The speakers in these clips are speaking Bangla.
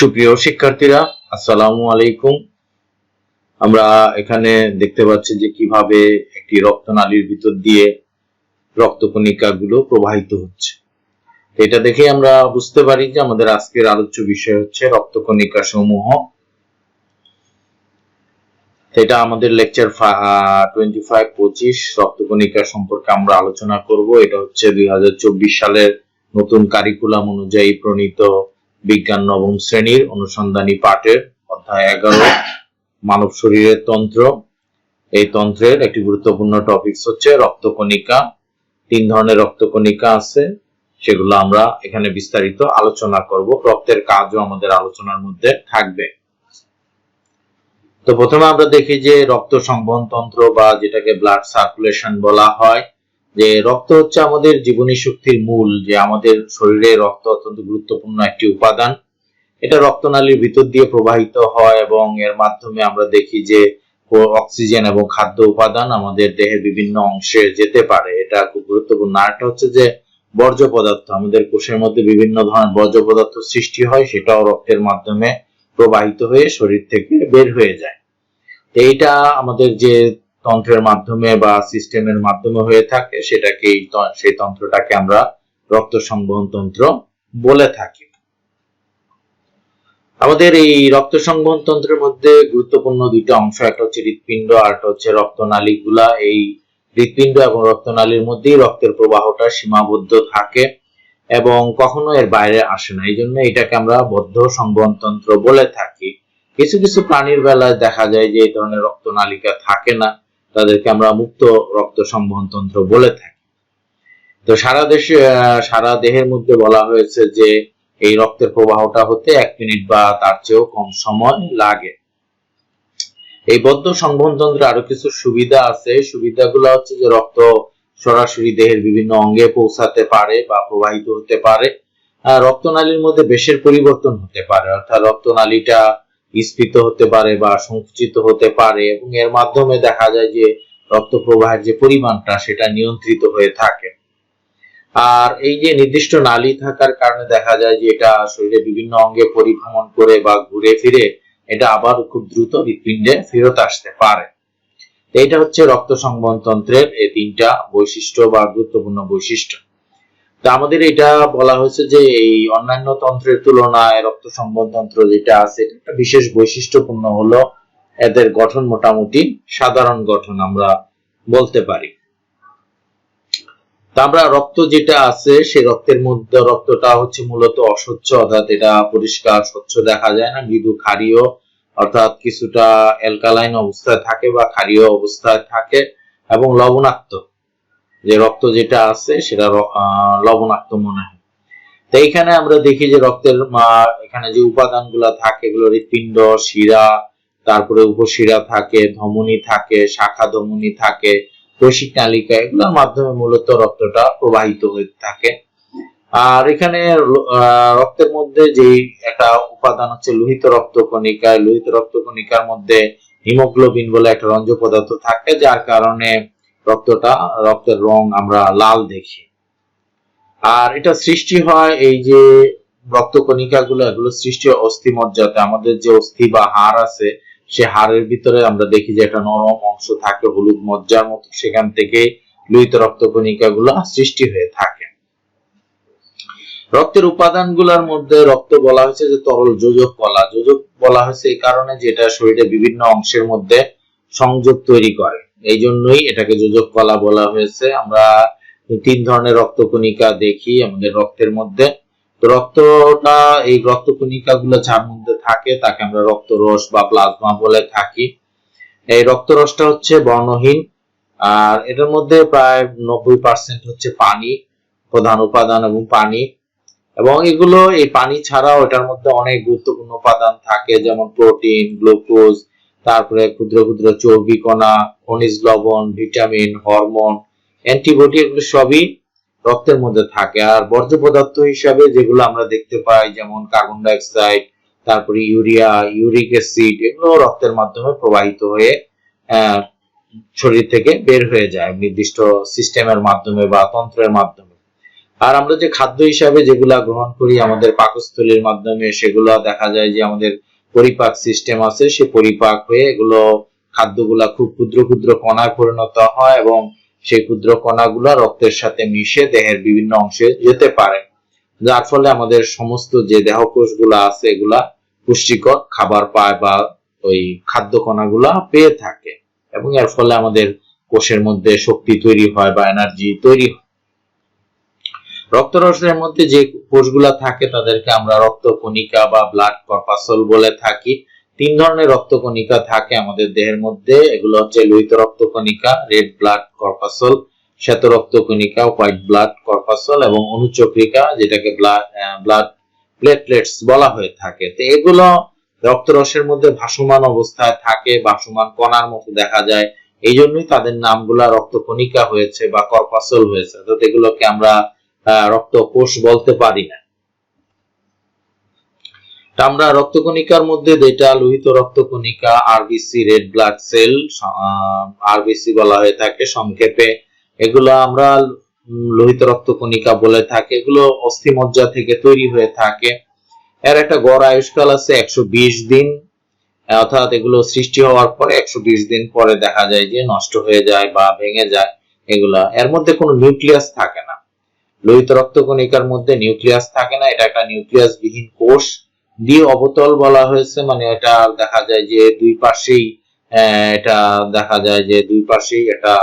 সুপ্রিয় শিক্ষার্থীরা, আসসালামু আলাইকুম। আমরা এখানে দেখতে পাচ্ছি যে কীভাবে একটি রক্তনালীর ভিতর দিয়ে রক্তকণিকা গুলো প্রবাহিত হচ্ছে। এটা দেখে আমরা বুঝতে পারি যে আমাদের আজকের আলোচ্য বিষয় হচ্ছে রক্তকণিকা সমূহ এটা আমাদের লেকচার টোয়েন্টি ফাইভ পঁচিশ, রক্তকণিকা সম্পর্কে আমরা আলোচনা করব। এটা হচ্ছে দুই হাজার চব্বিশ সালের নতুন কারিকুলাম অনুযায়ী প্রণীত বিজ্ঞান নবম শ্রেণির অনুসন্ধানী পাঠের অধ্যায় এগারো, মানব শরীরের তন্ত্র। এই তন্ত্রের একটি গুরুত্বপূর্ণ টপিকস হচ্ছে রক্তকণিকা। তিন ধরনের রক্তকণিকা আছে, সেগুলো আমরা এখানে বিস্তারিত আলোচনা করব। রক্তের কাজও আমাদের আলোচনার মধ্যে থাকবে। তো প্রথমে আমরা দেখি যে রক্ত সংবহন তন্ত্র বা যেটাকে ব্লাড সার্কুলেশন বলা হয় যে রক্ত হচ্ছে আমাদের জীবনী শক্তির মূল, যে আমাদের শরীরে রক্ত অত্যন্ত গুরুত্বপূর্ণ একটি উপাদান। এটা রক্তনালীর ভিতর দিয়ে প্রবাহিত হয় এবং এর মাধ্যমে আমরা দেখি যে অক্সিজেন এবং খাদ্য উপাদান আমাদের দেহের বিভিন্ন অংশে যেতে পারে। এটা খুব গুরুত্বপূর্ণ। আরেকটা হচ্ছে যে বর্জ্য পদার্থ, আমাদের কোষের মধ্যে বিভিন্ন ধরনের বর্জ্য পদার্থ সৃষ্টি হয়, সেটাও রক্তের মাধ্যমে প্রবাহিত হয়ে শরীর থেকে বের হয়ে যায়। এইটা আমাদের যে তন্ত্রের মাধ্যমে বা সিস্টেমের মাধ্যমে হয়ে থাকে, সেটাকে সেই তন্ত্রটাকে আমরা রক্ত সংবহন তন্ত্র বলে থাকি। আমাদের এই রক্ত সংবহন তন্ত্রের মধ্যে গুরুত্বপূর্ণ দুইটা অংশ, একটা হচ্ছে হৃৎপিণ্ড, আর একটা হচ্ছে রক্তনালী গুলা এই হৃৎপিণ্ড এবং রক্তনালীর মধ্যেই রক্তের প্রবাহটা সীমাবদ্ধ থাকে এবং কখনো এর বাইরে আসে না। এই জন্য এটাকে আমরা বদ্ধ সংবহন তন্ত্র বলে থাকি। কিছু কিছু প্রাণীর বেলায় দেখা যায় যে এই ধরনের রক্তনালিকা থাকে না। তাদেরকে আমরা মুক্ত রক্ত সংবহন তন্ত্র বলে থাকি। তো সারা দেশে সারা দেহের মধ্যে বলা হয়েছে যে এই রক্তের প্রবাহটা হতে এক মিনিট বা তার চেয়েও কম সময় লাগে। এই বদ্ধ সংবহন তন্ত্রে আরও কিছু সুবিধা আছে। সুবিধাগুলো হচ্ছে যে রক্ত সরাসরি দেহের বিভিন্ন অঙ্গে পৌঁছাতে পারে বা প্রবাহিত হতে পারে। রক্তনালীর মধ্যে বেশের পরিবর্তন হতে পারে। অর্থাৎ রক্তনালীটা স্ফীত হতে পারে বা সংকুচিত হতে পারে এবং এর মাধ্যমে দেখা যায় যে রক্ত প্রবাহের যে পরিমাণটা সেটা নিয়ন্ত্রিত হয়ে থাকে। আর এই যে নির্দিষ্ট নালী থাকার কারণে দেখা যায় যে এটা শরীরে বিভিন্ন অঙ্গে পরিভ্রমণ করে বা ঘুরে ফিরে এটা আবার খুব দ্রুত হৃৎপিণ্ডে ফেরত আসতে পারে। এটা হচ্ছে রক্ত সংবহন তন্ত্রের এই তিনটা বৈশিষ্ট্য বা গুরুত্বপূর্ণ বৈশিষ্ট্য। আমাদের এটা বলা হয়েছে যে এই অন্যান্য তন্ত্রের তুলনায় রক্ত তন্ত্র যেটা আছে, এটা বিশেষ বৈশিষ্ট্যপূর্ণ হলো এদের গঠন মোটামুটি সাধারণ গঠন আমরা বলতে পারি। আমরা রক্ত যেটা আছে সেই রক্তের মধ্যে রক্তটা হচ্ছে মূলত অস্বচ্ছ, অর্থাৎ এটা পরিষ্কার, স্বচ্ছ দেখা যায় না, মৃদু ক্ষারীয়, অর্থাৎ কিছুটা অ্যালকালাইন অবস্থায় থাকে বা ক্ষারীয় অবস্থায় থাকে এবং লবণাক্ত। যে রক্ত যেটা আছে সেটা লবণাক্ত মনে হয়। তো এইখানে আমরা দেখি যে রক্তের এখানে যে উপাদানগুলো থাকে, এগুলো হৃৎপিণ্ড, শিরা, তারপরে উপশিরা থাকে, ধমনী থাকে, শাখা ধমনী থাকে কৈশিক নালিকা, এগুলোর মাধ্যমে মূলত রক্তটা প্রবাহিত হয়ে থাকে। আর এখানে রক্তের মধ্যে যে একটা উপাদান হচ্ছে লোহিত রক্তকণিকা লোহিত রক্তকণিকার মধ্যে হিমোগ্লোবিন বলে একটা রঞ্জ পদার্থ থাকে, যার কারণে রক্তটা, রক্তের রং আমরা লাল দেখি। আর এটা সৃষ্টি হয় এই যে রক্তকণিকা গুলো এগুলো সৃষ্টি হয় অস্থি মজ্জাতে আমাদের যে অস্থি বা হাড় আছে, সে হাড়ের ভিতরে আমরা দেখি যে একটা নরম অংশ থাকে, হলুদ মজ্জার মতো। সেখান থেকে লোহিত রক্তকণিকা গুলো সৃষ্টি হয়ে থাকে। রক্তের উপাদানগুলোর মধ্যে রক্ত বলা হয়েছে যে তরল যোজক কলা। যোজক বলা হয়েছে এই কারণে যেটা শরীরে বিভিন্ন অংশের মধ্যে সংযোগ তৈরি করে। এই জন্যই এটাকে যোজক কলা বলা হয়েছে। আমরা তিন ধরনের রক্তকণিকা দেখি আমাদের রক্তের মধ্যে। রক্তটা, এই রক্তকণিকা গুলো যার মধ্যে থাকে, তাকে আমরা রক্তরস বা প্লাজমা বলে থাকি। এই রক্তরসটা হচ্ছে বর্ণহীন, আর এটার মধ্যে প্রায় নব্বই পার্সেন্ট হচ্ছে পানি, প্রধান উপাদান এবং পানি। এবং এগুলো, এই পানি ছাড়াও এটার মধ্যে অনেক গুরুত্বপূর্ণ উপাদান থাকে, যেমন প্রোটিন, গ্লুকোজ তারপরে ক্ষুদ্র ক্ষুদ্র চর্বি কণা, খনিজ লবণ, ভিটামিন, হরমোন, অ্যান্টিবডি এগুলো সবই রক্তের মধ্যে থাকে। আর বর্জ্য পদার্থ হিসাবে যেগুলো আমরা দেখতে পাই, যেমন কার্বন ডাইঅক্সাইড, তারপরে ইউরিয়া, ইউরিক অ্যাসিড এগুলো রক্তের মাধ্যমে প্রবাহিত হয়ে শরীর থেকে বের হয়ে যায় নির্দিষ্ট সিস্টেমের মাধ্যমে বা তন্ত্রের মাধ্যমে। আর আমরা যে খাদ্য হিসাবে যেগুলা গ্রহণ করি আমাদের পাকস্থলীর মাধ্যমে, সেগুলো দেখা যায় যে আমাদের পরিপাক সিস্টেম আছে, সে পরিপাক হয়ে এগুলো খাদ্যগুলা খুব ক্ষুদ্র ক্ষুদ্র কণায় পরিণত হয় এবং সেই ক্ষুদ্র কণাগুলা রক্তের সাথে মিশে দেহের বিভিন্ন অংশে যেতে পারে। যার ফলে আমাদের সমস্ত যে দেহ কোষগুলা আছে এগুলা পুষ্টিকর খাবার পায় বা ওই খাদ্য কণাগুলা পেয়ে থাকে এবং এর ফলে আমাদের কোষের মধ্যে শক্তি তৈরি হয় বা এনার্জি তৈরি হয়। রক্তরসের মধ্যে যে কোষগুলা থাকে, তাদেরকে আমরা রক্তকণিকা বা ব্লাড কর্পাসল বলে থাকি। তিন ধরনের রক্তকণিকা থাকে আমাদের দেহের মধ্যে। এগুলো হচ্ছে লোহিত রক্তকণিকা রেড ব্লাড কর্পাসল শ্বেত রক্তকণিকা হোয়াইট ব্লাড কর্পাসল এবং অনুচক্রিকা, যেটাকে ব্লাড প্লেটলেটস বলা হয়ে থাকে। তো এগুলো রক্তরসের মধ্যে ভাসমান অবস্থায় থাকে, ভাসমান কণার মতো দেখা যায়। এই জন্যই তাদের নামগুলা রক্তকণিকা হয়েছে বা কর্পাসল হয়েছে। তো এগুলোকে আমরা রক্তকোষ বলতে পারি না। আমরা রক্তকণিকার মধ্যে যেটা, লোহিত রক্তকণিকা RBC red blood cell RBC বলা হয়ে থাকে সংক্ষেপে। এগুলো আমরা লোহিত রক্তকণিকা বলে থাকে। এগুলো অস্থিমজ্জা থেকে তৈরি হয়ে থাকে। এর একটা গড় আয়ুষ্কাল আছে একশো বিশ দিন। অর্থাৎ এগুলো সৃষ্টি হওয়ার পরে একশো বিশ দিন পরে দেখা যায় যে নষ্ট হয়ে যায় বা ভেঙে যায় এগুলা। এর মধ্যে কোনো নিউক্লিয়াস থাকে না। লোহিত রক্তকণিকার মধ্যে নিউক্লিয়াস থাকে না, এটা একটা নিউক্লিয়াস বিহীন কোষ। দিয়ে অবতল বলা হয়েছে মানে এটা দেখা যায় যে দুই পাশেই এটা দেখা যায় যে দুই পাশেই এটা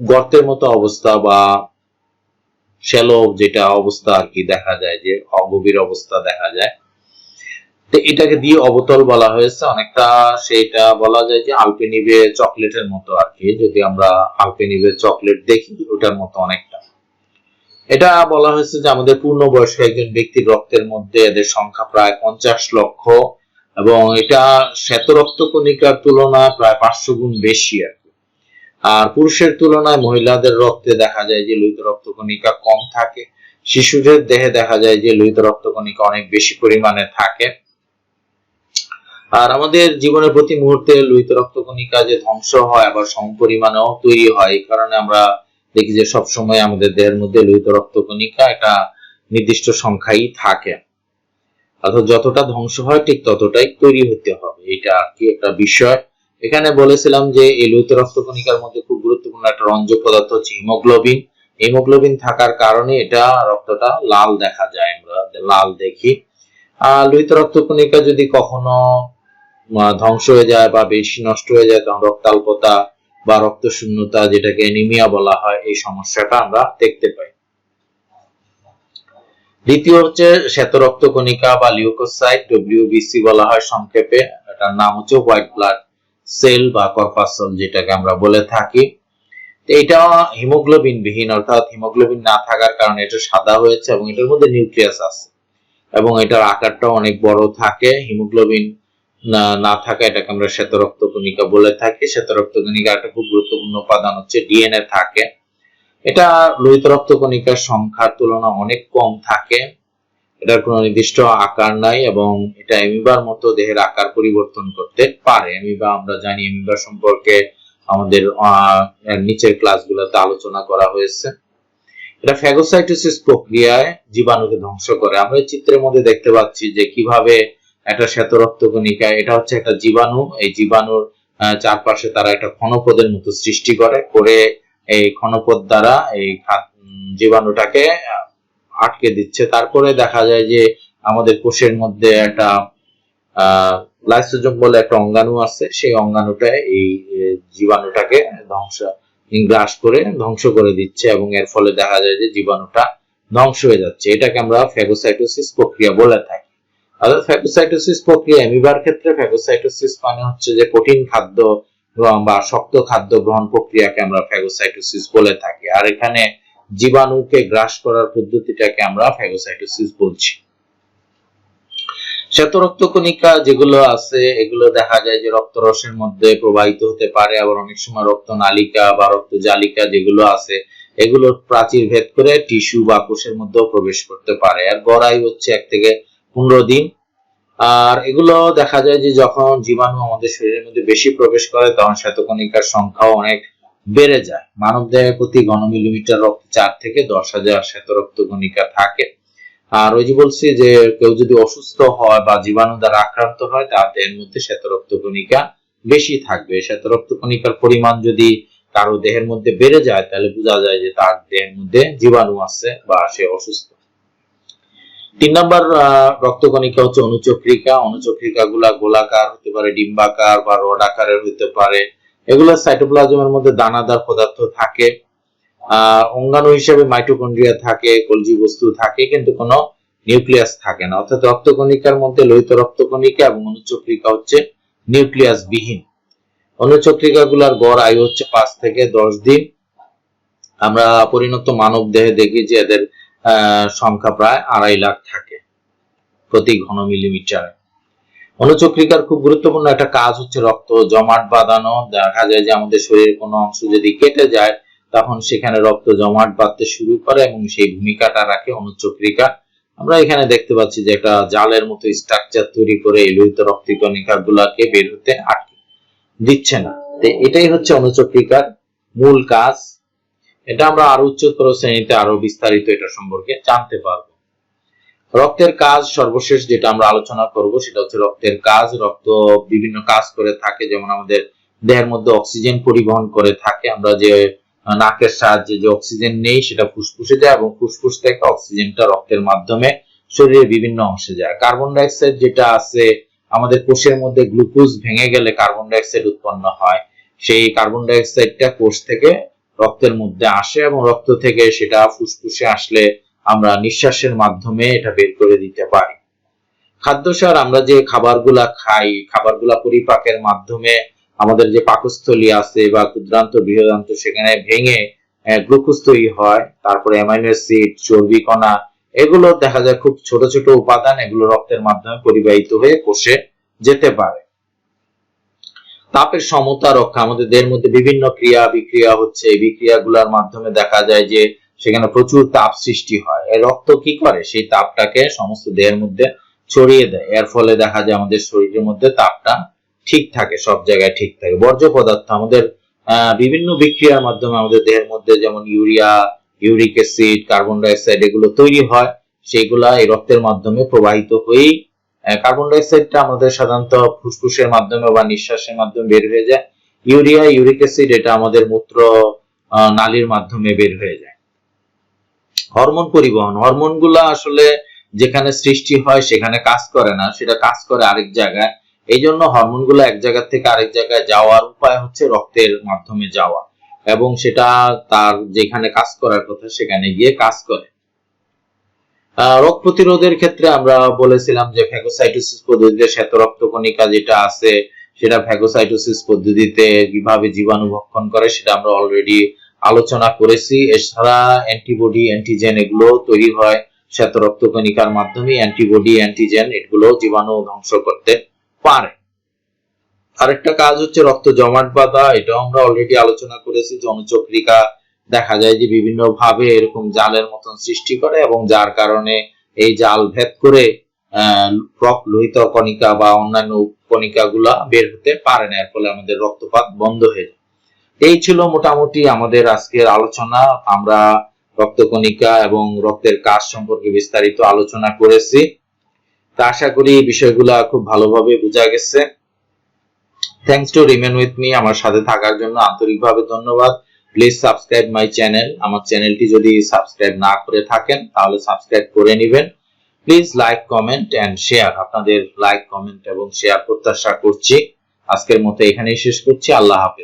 গর্তের মতো অবস্থা বা শ্যালো যেটা অবস্থা আর কি দেখা যায় যে অগভীর অবস্থা দেখা যায়। তো এটাকে দিয়ে অবতল বলা হয়েছে। অনেকটা সেটা বলা যায় যে আলপেনিবে চকলেটের মতো আর কি। যদি আমরা আলপেনিবে চকলেট দেখি, ওটার মতো অনেকটা। এটা বলা হয়েছে যে আমাদের পূর্ণবয়স্ক একজন ব্যক্তির রক্তের মধ্যে এদের সংখ্যা প্রায় পঞ্চাশ লক্ষ, এবং এটা শ্বেত রক্ত কণিকার তুলনায় প্রায় পাঁচশো গুণ বেশি আর কি। আর পুরুষের তুলনায় মহিলাদের রক্তে দেখা যায় যে লোহিত রক্ত কণিকা কম থাকে, শিশুদের দেহে দেখা যায় যে লোহিত রক্ত কণিকা অনেক বেশি পরিমাণে থাকে। আর আমাদের জীবনের প্রতি মুহূর্তে লোহিত রক্ত কণিকা যে ধ্বংস হয় আবার সম পরিমাণেও তৈরি হয়, এই কারণে আমরা দেখি যে সব সময় আমাদের দেহের মধ্যে লোহিত রক্তকণিকা একটা নির্দিষ্ট সংখ্যাই থাকে। অর্থাৎ যতটা ধ্বংস হয় ঠিক ততটাই তৈরি হতে হবে। এটা আর কি একটা বিষয়। এখানে বলেছিলাম যে এই লোহিত রক্তকণিকার মধ্যে খুব গুরুত্বপূর্ণ একটা রঞ্জক পদার্থ হচ্ছে হিমোগ্লোবিন। হিমোগ্লোবিন থাকার কারণে এটা রক্তটা লাল দেখা যায়, আমরা লাল দেখি। আর লোহিত রক্তকণিকা যদি কখনো ধ্বংস হয়ে যায় বা বেশি নষ্ট হয়ে যায়, তখন রক্তাল্পতা বা রক্ত শূন্যতা যেটাকে অ্যানিমিয়া বলা হয়, এই সমস্যাটা আমরা দেখতে পাই। দ্বিতীয় হচ্ছে শ্বেত রক্ত কণিকা বা লিউকোসাইট ডব্লিউবিসি বলা হয় সংক্ষেপে। এটার নাম হচ্ছে হোয়াইট ব্লাড সেল বা কর্পাসল যেটাকে আমরা বলে থাকি। এটা হিমোগ্লোবিন বিহীন, অর্থাৎ হিমোগ্লোবিন না থাকার কারণে এটা সাদা হয়েছে এবং এটার মধ্যে নিউক্লিয়াস আছে। এবং এটার আকারটা অনেক বড় থাকে হিমোগ্লোবিন না থাকা, এটাকে আমরা শ্বেত রক্ত কণিকা বলে থাকি। শ্বেত রক্ত কণিকা একটা খুব গুরুত্বপূর্ণ উপাদান হচ্ছে ডিএনএ থাকে। এটা লোহিত রক্ত কণিকার সংখ্যার তুলনা অনেক কম থাকে। এটার কোনো নির্দিষ্ট আকার নাই এবং এটা এমিবার মতো দেহের আকার পরিবর্তন করতে পারে। এমিবা আমরা জানি এমিবা সম্পর্কে আমাদের নিচের ক্লাসগুলোতে আলোচনা করা হয়েছে। এটা ফ্যাগোসাইটোসিস প্রক্রিয়ায় জীবাণুকে ধ্বংস করে। আমরা চিত্রের মধ্যে দেখতে পাচ্ছি যে কীভাবে একটা শ্বেত রক্তকণিকা এটা হচ্ছে একটা জীবাণু। এই জীবাণুর চারপাশে তারা একটা ক্ষণপদের মতো সৃষ্টি করে করে এই ক্ষণপদ দ্বারা এই জীবাণুটাকে আটকে দিচ্ছে। তারপরে দেখা যায় যে আমাদের কোষের মধ্যে একটা লাইসোজোম বলে একটা অঙ্গাণু আছে। সেই অঙ্গাণুটা এই জীবাণুটাকে ধ্বংস গ্রাস করে ধ্বংস করে দিচ্ছে এবং এর ফলে দেখা যায় যে জীবাণুটা ধ্বংস হয়ে যাচ্ছে। এটাকে আমরা ফ্যাগোসাইটোসিস প্রক্রিয়া বলে থাকি। অর্থাৎ ফ্যাগোসাইটোসিস প্রক্রিয়া অ্যামিবার ক্ষেত্রে ফ্যাগোসাইটোসিস মানে হচ্ছে যে কঠিন খাদ্য বা শক্ত খাদ্য গ্রহণ প্রক্রিয়াকে আমরা ফ্যাগোসাইটোসিস বলে থাকি। আর এখানে জীবাণুকে গ্রাস করার পদ্ধতিটাকে আমরা ফ্যাগোসাইটোসিস বলছি। শ্বেত কণিকা যেগুলো আছে, এগুলো দেখা যায় যে রক্তরসের মধ্যে প্রবাহিত হতে পারে। আবার অনেক সময় রক্ত নালিকা বা রক্ত জালিকা যেগুলো আছে এগুলো প্রাচীর ভেদ করে টিস্যু বা কোষের মধ্যেও প্রবেশ করতে পারে। আর গড়াই হচ্ছে এক থেকে পনেরো দিন। আর এগুলো দেখা যায় যে যখন জীবাণু আমাদের শরীরের মধ্যে বেশি প্রবেশ করে, তখন শ্বেতকণিকার সংখ্যাও অনেক বেড়ে যায়। মানব দেহে প্রতি ঘন মিলিমিটার রক্ত চার থেকে দশ হাজার শ্বেত রক্ত কণিকা থাকে। আর ওই যে বলছি যে কেউ যদি অসুস্থ হয় বা জীবাণু দ্বারা আক্রান্ত হয়, তার দেহের মধ্যে শ্বেত রক্ত কণিকা বেশি থাকবে। শ্বেত রক্ত কণিকার পরিমাণ যদি কারও দেহের মধ্যে বেড়ে যায়, তাহলে বোঝা যায় যে তার দেহের মধ্যে জীবাণু আছে বা সে অসুস্থ। তিন নম্বর রক্তকণিকা হচ্ছে অনুচক্রিকা। অনুচক্রিকা গুলা গোলাকার হতে পারে, ডিম্বাকার বা রড আকারের হতে পারে। এগুলো সাইটোপ্লাজমের মধ্যে দানাদার পদার্থ থাকে। আহ, অঙ্গাণু হিসেবে মাইটোকন্ড্রিয়া থাকে, কলজি বস্তু থাকে, কিন্তু কোনো নিউক্লিয়াস থাকে না। অর্থাৎ রক্তকণিকার মধ্যে লোহিত রক্তকণিকা এবং অনুচক্রিকা হচ্ছে নিউক্লিয়াস বিহীন অনুচক্রিকা গুলার গড় আয়ু হচ্ছে পাঁচ থেকে দশ দিন। আমরা পরিণত মানব দেহে দেখি যে এদের সংখ্যা প্রায় আড়াই লাখ থাকে প্রতি ঘন মিলিমিটার অনুচক্রিকার খুব গুরুত্বপূর্ণ একটা কাজ হচ্ছে রক্ত, জমাট বাঁধানো। দেখা যায় যে আমাদের শরীরের কোনো অংশ যদি কেটে যায়, তখন সেখানে রক্ত জমাট বাঁধতে শুরু করে এবং সেই ভূমিকাটা রাখে অনুচক্রিকা আমরা এখানে দেখতে পাচ্ছি যে একটা জালের মতো স্ট্রাকচার তৈরি করে এই লোহিত রক্তকণিকা গুলাকে বের হতে আটকে দিচ্ছে না। এটাই হচ্ছে অনুচক্রিকার মূল কাজ। এটা আমরা আরও উচ্চতর শ্রেণীতে আরও বিস্তারিত এটা সম্পর্কে জানতে পারব। রক্তের কাজ সর্বশেষ যেটা আমরা আলোচনা করব সেটা হচ্ছে রক্তের কাজ। রক্ত বিভিন্ন কাজ করে থাকে, যেমন আমাদের দেহের মধ্যে অক্সিজেন পরিবহন করে থাকে। আমরা যে নাকের সাহায্যে যে অক্সিজেন নেই সেটা ফুসফুসে যায় এবং ফুসফুস থেকে অক্সিজেনটা রক্তের মাধ্যমে শরীরের বিভিন্ন অংশে যায়। কার্বন ডাইঅক্সাইড যেটা আছে, আমাদের কোষের মধ্যে গ্লুকোজ ভেঙে গেলে কার্বন ডাইঅক্সাইড উৎপন্ন হয়। সেই কার্বন ডাইঅক্সাইডটা কোষ থেকে রক্তের মধ্যে আসে এবং রক্ত থেকে সেটা ফুসফুসে আসলে আমরা নিঃশ্বাসের মাধ্যমে এটা বের করে দিতে পারি। খাদ্যসার আমরা যে খাবারগুলা খাই, খাবারগুলা পরিপাকের মাধ্যমে আমাদের যে পাকস্থলী আছে বা ক্ষুদ্রান্ত, বৃহদান্ত, সেখানে ভেঙে গ্লুকোজ তৈরি হয়, তারপরে অ্যামাইনো অ্যাসিড, চর্বি কণা, এগুলো দেখা যায় খুব ছোট ছোট উপাদান, এগুলো রক্তের মাধ্যমে পরিবাহিত হয়ে কোষে যেতে পারে। তাপের সমতা রক্ষা। আমাদের দেহের মধ্যে বিভিন্ন ক্রিয়া, বিক্রিয়া হচ্ছে। এই বিক্রিয়াগুলোর মাধ্যমে দেখা যায় যে, সেখানে প্রচুর তাপ সৃষ্টি হয়। এই রক্ত কি করে? সেই তাপটাকে সমস্ত দেহের মধ্যে ছড়িয়ে দেয়। এর ফলে দেখা যায় আমাদের শরীরের মধ্যে তাপটা ঠিক থাকে, সব জায়গায় ঠিক থাকে। বর্জ্য পদার্থ আমাদের বিভিন্ন বিক্রিয়ার মাধ্যমে আমাদের দেহের মধ্যে যেমন urea, uric acid, carbon dioxide এগুলো তৈরি হয়। সেগুলা এই রক্তের মাধ্যমে প্রবাহিত হয়েই কার্বন ডাইঅক্সাইডটা আমাদের সাধারণত ফুসফুসের মাধ্যমে বা নিঃশ্বাসের মাধ্যমে বের হয়ে যায়। ইউরিয়া ইউরিক অ্যাসিড এটা আমাদের মূত্র নালীর মাধ্যমে বের হয়ে যায়। হরমোন পরিবহন, হরমোনগুলো আসলে যেখানে সৃষ্টি হয় সেখানে কাজ করে না, সেটা কাজ করে আরেক জায়গায়। এই জন্য হরমোনগুলো এক জায়গা থেকে আরেক জায়গায় যাওয়ার উপায় হচ্ছে রক্তের মাধ্যমে যাওয়া এবং সেটা তার যেখানে কাজ করার কথা সেখানে গিয়ে কাজ করে। রোগ প্রতিরোধের ক্ষেত্রে আমরা বলেছিলাম যে ফ্যাগোসাইটোসিস পদ্ধতিতে শ্বেত রক্তকণিকা যেটা আছে, সেটা ফ্যাগোসাইটোসিস পদ্ধতিতে কীভাবে জীবাণু ভক্ষণ করে সেটা আমরা অলরেডি আলোচনা করেছি। এছাড়া অ্যান্টিবডি অ্যান্টিজেন এগুলো তৈরি হয় শ্বেত রক্তকণিকার মাধ্যমে। অ্যান্টিবডি অ্যান্টিজেন এগুলো জীবাণু ধ্বংস করতে পারে। আরেকটা কাজ হচ্ছে রক্ত জমাট বাঁধা, এটাও আমরা অলরেডি আলোচনা করেছি। জনচক্রিকা দেখা যায় যে বিভিন্ন ভাবে এরকম জালের মতন সৃষ্টি করে এবং যার কারণে এই জাল ভেদ করে লোহিত কণিকা বা অন্যান্য কণিকা গুলা বের হতে পারে না। এর ফলে আমাদের রক্তপাত বন্ধ হয়ে যায়। এই ছিল মোটামুটি আমাদের আজকের আলোচনা। আমরা রক্তকণিকা এবং রক্তের কাজ সম্পর্কে বিস্তারিত আলোচনা করেছি। তা আশা করি বিষয়গুলা খুব ভালোভাবে বোঝা গেছে। Thanks to remain with me আমার সাথে থাকার জন্য আন্তরিকভাবে ধন্যবাদ। প্লিজ সাবস্ক্রাইব মাই চ্যানেল আমার চ্যানেলটি যদি সাবস্ক্রাইব না করে থাকেন, তাহলে সাবস্ক্রাইব করে নেবেন। Please like comment and share আপনাদের লাইক কমেন্ট এবং শেয়ার প্রত্যাশা করছি। আজকের মতো এখানেই শেষ করছি। আল্লাহ হাফেজ।